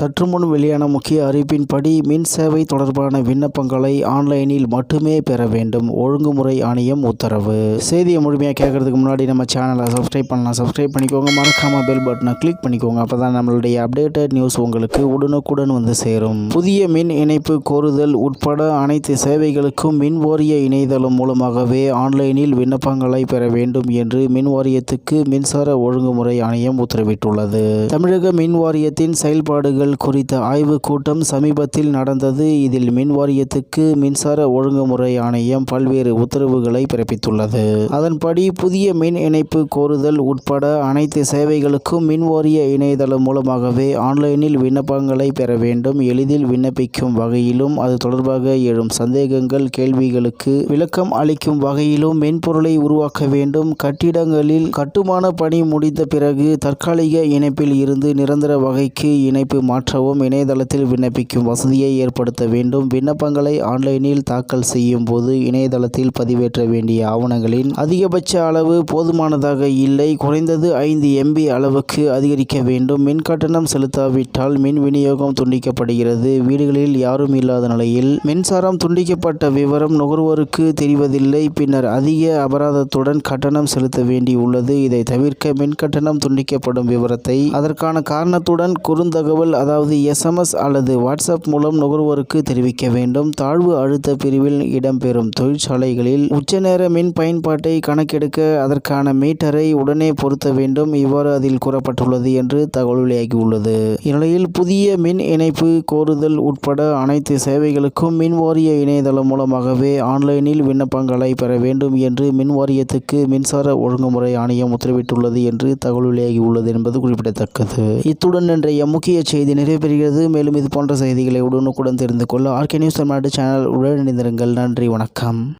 சற்று முன் வெளியான முக்கிய அறிவிப்பின்படி மின் சேவை தொடர்பான விண்ணப்பங்களை ஆன்லைனில் மட்டுமே பெற வேண்டும். ஒழுங்குமுறை ஆணையம் உத்தரவு. செய்தியை முழுமையாக கேட்கறதுக்கு முன்னாடி நம்ம சேனலை சப்ஸ்கிரைப் பண்ணலாம். சப்ஸ்கிரைப் பண்ணிக்கோங்க. மறக்காம பெல் பட்டனை கிளிக் பண்ணிக்கோங்க. அப்பதான் நம்மளுடைய அப்டேட்டட் நியூஸ் உங்களுக்கு உடனுக்குடன் வந்து சேரும். புதிய மின் இணைப்பு கோருதல் உட்பட அனைத்து சேவைகளுக்கும் மின் வாரிய இணையதளம் மூலமாகவே ஆன்லைனில் விண்ணப்பங்களை பெற வேண்டும் என்று மின் வாரியத்துக்கு மின்சார ஒழுங்குமுறை ஆணையம் உத்தரவிட்டுள்ளது. தமிழக மின் வாரியத்தின் செயல்பாடுகள் குறித்த ஆய்வுக் கூட்டம் சமீபத்தில் நடந்தது. இதில் மின் வாரியத்துக்கு மின்சார ஒழுங்குமுறை ஆணையம் பல்வேறு உத்தரவுகளை பிறப்பித்துள்ளது. அதன்படி புதிய மின் இணைப்பு கோருதல் உட்பட அனைத்து சேவைகளுக்கும் மின் வாரிய இணையதளம் மூலமாகவே ஆன்லைனில் விண்ணப்பங்களை பெற வேண்டும். எளிதில் விண்ணப்பிக்கும் வகையிலும் அது தொடர்பாக எழும் சந்தேகங்கள் கேள்விகளுக்கு விளக்கம் அளிக்கும் வகையிலும் மென்பொருளை உருவாக்க வேண்டும். கட்டிடங்களில் கட்டுமான பணி முடிந்த பிறகு தற்காலிக இணைப்பில் இருந்து நிரந்தர வகைக்கு இணைப்பு மாற்றவும் இணையதளத்தில் விண்ணப்பிக்கும் வசதியை ஏற்படுத்த வேண்டும். விண்ணப்பங்களை ஆன்லைனில் தாக்கல் செய்யும் போது இணையதளத்தில் பதிவேற்ற வேண்டிய ஆவணங்களின் அதிகபட்ச அளவு போதுமானதாக இல்லை. குறைந்தது ஐந்து எம்பி அளவுக்கு அதிகரிக்க வேண்டும். மின் கட்டணம் செலுத்தாவிட்டால் மின் விநியோகம் துண்டிக்கப்படுகிறது. வீடுகளில் யாரும் இல்லாத நிலையில் மின்சாரம் துண்டிக்கப்பட்ட விவரம் நுகர்வோருக்கு தெரிவதில்லை. பின்னர் அதிக அபராதத்துடன் கட்டணம் செலுத்த வேண்டி உள்ளது. இதை தவிர்க்க மின் கட்டணம் துண்டிக்கப்படும் விவரத்தை அதற்கான காரணத்துடன் குறுந்தகவல் அதாவது எஸ்எம்எஸ் அல்லது வாட்ஸ்அப் மூலம் நுகர்வோருக்கு தெரிவிக்க வேண்டும். தாழ்வு அழுத்த பிரிவில் இடம்பெறும் தொழிற்சாலைகளில் உச்சநேர மின் பயன்பாட்டை கணக்கெடுக்க அதற்கான மீட்டரை உடனே பொருத்த வேண்டும். இவ்வாறு அதில் கூறப்பட்டுள்ளது என்று தகவல் வெளியாகியுள்ளது இந்நிலையில் புதிய மின் இணைப்பு கோருதல் உட்பட அனைத்து சேவைகளுக்கும் மின் வாரிய இணையதளம் மூலமாகவே ஆன்லைனில் விண்ணப்பங்களை பெற வேண்டும் என்று மின் வாரியத்துக்கு மின்சார ஒழுங்குமுறை ஆணையம் உத்தரவிட்டுள்ளது என்று தகவல் வெளியாகியுள்ளது என்பது குறிப்பிடத்தக்கது. இத்துடன் இன்றைய முக்கிய செய்தி நிறைவேறுகிறது மேலும் இது போன்ற செய்திகளை உடனுக்குடன் தெரிந்து கொள்ள ஆர்கே நியூஸ் தமிழ்நாடு சேனல் உடனிருந்திருங்கள். நன்றி வணக்கம்.